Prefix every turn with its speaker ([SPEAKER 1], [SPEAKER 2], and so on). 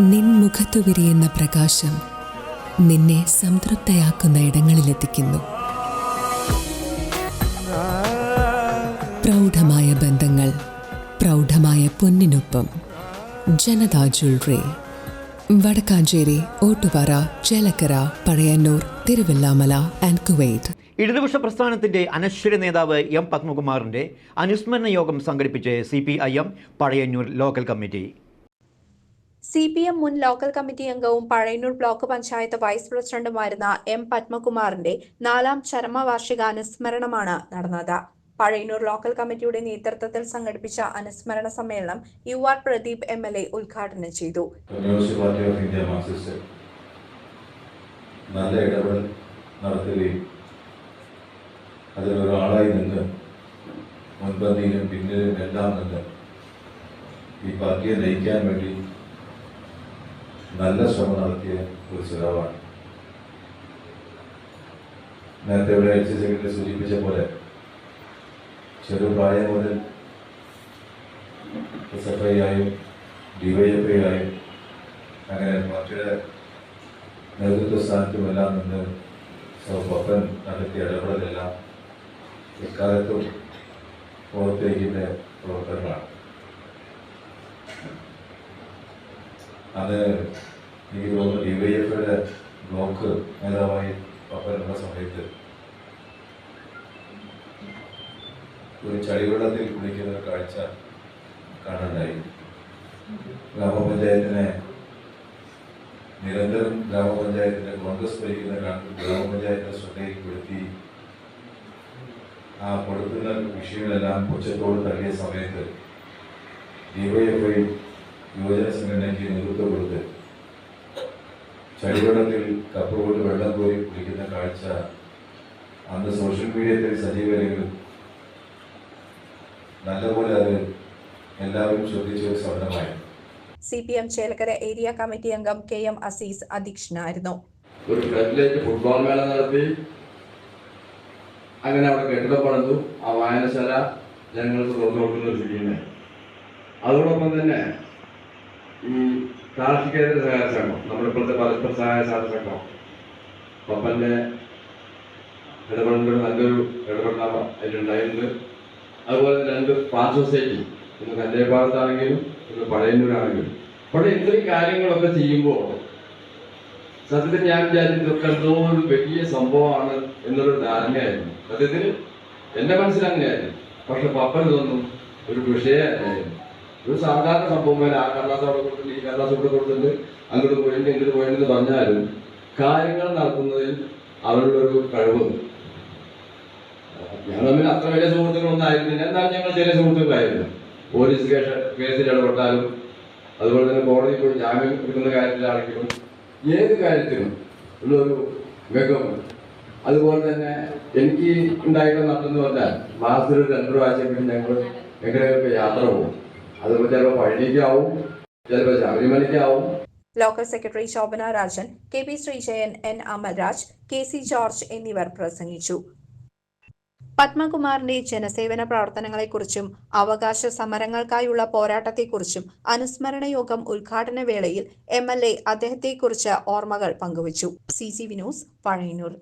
[SPEAKER 1] നിൻ മുഖത്തു വിരിയുന്ന പ്രകാശം നിന്നെ സംതൃപ്തയാക്കുന്ന ഇടങ്ങളിലെത്തിക്കുന്നു. പ്രൗഢമായ ബന്ധങ്ങൾ പ്രൗഢമായ പൊന്നിനൊപ്പം. Janata jewellery Vadakkanchery Ottupara Chelakkara Pazhayannur Thiruvillwamala and Kuwait.
[SPEAKER 2] ഇടതുപക്ഷ പ്രസ്ഥാനത്തിന്റെ അനശ്വര നേതാവ് എം പത്മകുമാറിന്റെ അനുസ്മരണ യോഗം സംഘടിപ്പിച്ച് C P I M Pazhayannur local committee.
[SPEAKER 3] C P M മുൻ ലോക്കൽ കമ്മിറ്റി അംഗവും പഴയന്നൂർ ബ്ലോക്ക് പഞ്ചായത്ത് വൈസ് പ്രസിഡന്റുമായിരുന്ന എം പത്മകുമാറിന്റെ നാലാം ചരമവാർഷിക അനുസ്മരണമാണ് നടന്നത്. പഴയന്നൂർ ലോക്കൽ കമ്മിറ്റിയുടെ നേതൃത്വത്തിൽ സംഘടിപ്പിച്ച അനുസ്മരണ സമ്മേളനം U R Pradeep M L A ഉദ്ഘാടനം ചെയ്തു.
[SPEAKER 4] മുൻപന്തിയിലും പിന്നിലും എല്ലാം നിന്ന് ഈ പാർട്ടിയെ നയിക്കാൻ വേണ്ടി നല്ല ശ്രമം നടത്തിയ ഒരു ചിലവാണ്. നേരത്തെ ഇവിടെ എച്ച് സെക്രട്ടറി സൂചിപ്പിച്ച പോലെ ചെറുപ്രായം മുതൽ എസ് എഫ് ഐ ആയും ഡിവൈഎഫ്ഐ ആയും അങ്ങനെ പാർട്ടിയുടെ നേതൃത്വ സ്ഥാനത്തുമെല്ലാം നിന്ന് ഒപ്പൻ നടത്തിയ ഇടപെടലെല്ലാം എക്കാലത്തും പുറത്തേക്കിന്റെ പ്രവർത്തനങ്ങളാണ്. അത് എനിക്ക് തോന്നുന്നു ഡി വൈ എഫ് ഐയുടെ ബ്ലോക്ക് നേതാവായി ഒപ്പനുള്ള സമയത്ത് ഒരു ചളിവെള്ളത്തിൽ കുളിക്കുന്ന ഒരു കാഴ്ച കാണാനായി. ഗ്രാമപഞ്ചായത്തിനെ നിരന്തരം ഗ്രാമപഞ്ചായത്തിന്റെ കോൺഗ്രസ് ഭരിക്കുന്ന ഗ്രാ- ഗ്രാമപഞ്ചായത്തിനെ ശ്രദ്ധയിൽപ്പെടുത്തി ആ കൊടുക്കുന്ന വിഷയങ്ങളെല്ലാം ഉച്ചത്തോട് തള്ളിയ സമയത്ത് ഡിവൈഎഫ്ഐ യുവജന സംഘടനയ്ക്ക് നേതൃത്വം കൊടുത്ത് ചളിവെള്ളത്തിൽ കപ്പ് കൊണ്ട് വെള്ളം കോരി കുടിക്കുന്ന കാഴ്ച അന്ന് സോഷ്യൽ മീഡിയത്തിൽ സജീവരെങ്കിലും നല്ലപോലെ അത് എല്ലാവരും ശ്രദ്ധിച്ച ഒരു സമരമായി
[SPEAKER 3] C P M Chelakkara area committee അംഗം കെ എം അസീസ് അധ്യക്ഷനായിരുന്നു.
[SPEAKER 5] ഒരു ക്ലബിലേക്ക് ഫുട്ബോൾ മേള നടത്തി. അങ്ങനെ അവിടെ കെട്ടിടം പണിതു. ആ വായനശാല ജനങ്ങൾക്ക് തുറന്നു കൊടുക്കുന്ന ഒരു ഫീലിനെ അതോടൊപ്പം തന്നെ ഈ കാർഷികേതര സഹായ സംഘം നമ്മളിപ്പോഴത്തെ പരസ്പര സഹായ സാധന സംഘം. പപ്പന്റെ ഇടപെടലുകൾ നല്ലൊരു ഇടപെടൽ അതിലുണ്ടായിട്ടുണ്ട്. അതുപോലെ രണ്ട് പാർ സൊസൈറ്റി ഇന്ന് കല്ലേഭാഗത്താണെങ്കിലും ഇന്ന് പഴയന്നൂരാണെങ്കിലും. അവിടെ ഇത്രയും കാര്യങ്ങളൊക്കെ ചെയ്യുമ്പോൾ സത്യത്തിൽ ഞാൻ വിചാരിച്ചു ഇതൊക്കെ എന്തോ ഒരു വലിയ സംഭവമാണ് എന്നുള്ളൊരു ധാരണയായിരുന്നു. സത്യത്തിൽ എന്റെ മനസ്സിൽ അങ്ങനെയായിരുന്നു. പക്ഷെ പപ്പൻ ഇതൊന്നും ഒരു വിഷയമല്ലായിരുന്നു ഒരു സാധാരണ സംഭവം വരെ ആ കടലാസ് അവിടെ കൊടുത്തിട്ട് ഈ കടലാസ് ഇവിടെ കൊടുത്തിട്ട് അങ്ങോട്ട് പോയിട്ട് ഇങ്ങോട്ട് പോയെന്ന് പറഞ്ഞാലും കാര്യങ്ങൾ നടത്തുന്നതിൽ അവരുള്ളൊരു കഴിവുണ്ട്. ഞങ്ങൾ തമ്മിൽ അത്ര വലിയ സുഹൃത്തുക്കളൊന്നും ആയിരുന്നില്ല. എന്നാലും ഞങ്ങൾ ചെറിയ സുഹൃത്തുക്കളായിരുന്നു. പോലീസ് കേസ് കേസിൽ ഇടപെട്ടാലും അതുപോലെ തന്നെ കോടതിയിൽ പോയി ജാമ്യം എടുക്കുന്ന കാര്യത്തിലാണെങ്കിലും ഏത് കാര്യത്തിലും ഉള്ളൊരു മികവ് അതുപോലെ തന്നെ എനിക്ക് ഉണ്ടായിരുന്ന നട്ടെന്ന് പറഞ്ഞാൽ മാസത്തിൽ ഒരു രണ്ട് പ്രാവശ്യമെങ്കിലും ഞങ്ങൾ എങ്ങനെയൊക്കെ യാത്ര പോകും. അതിപ്പോൾ ചിലപ്പോൾ പഴനിക്കാവും ചിലപ്പോൾ ശബരിമലയ്ക്കാവും
[SPEAKER 3] local secretary Shobhana Rajan K P Sreejayan N Amalraj K C George എന്നിവർ പ്രസംഗിച്ചു. പത്മകുമാറിന്റെ ജനസേവന പ്രവർത്തനങ്ങളെക്കുറിച്ചും അവകാശ സമരങ്ങൾക്കായുള്ള പോരാട്ടത്തെക്കുറിച്ചും അനുസ്മരണ യോഗം ഉദ്ഘാടന വേളയിൽ എം എൽ എ അദ്ദേഹത്തെക്കുറിച്ച് ഓർമ്മകൾ പങ്കുവച്ചു. C C Vinos Pazhayannur.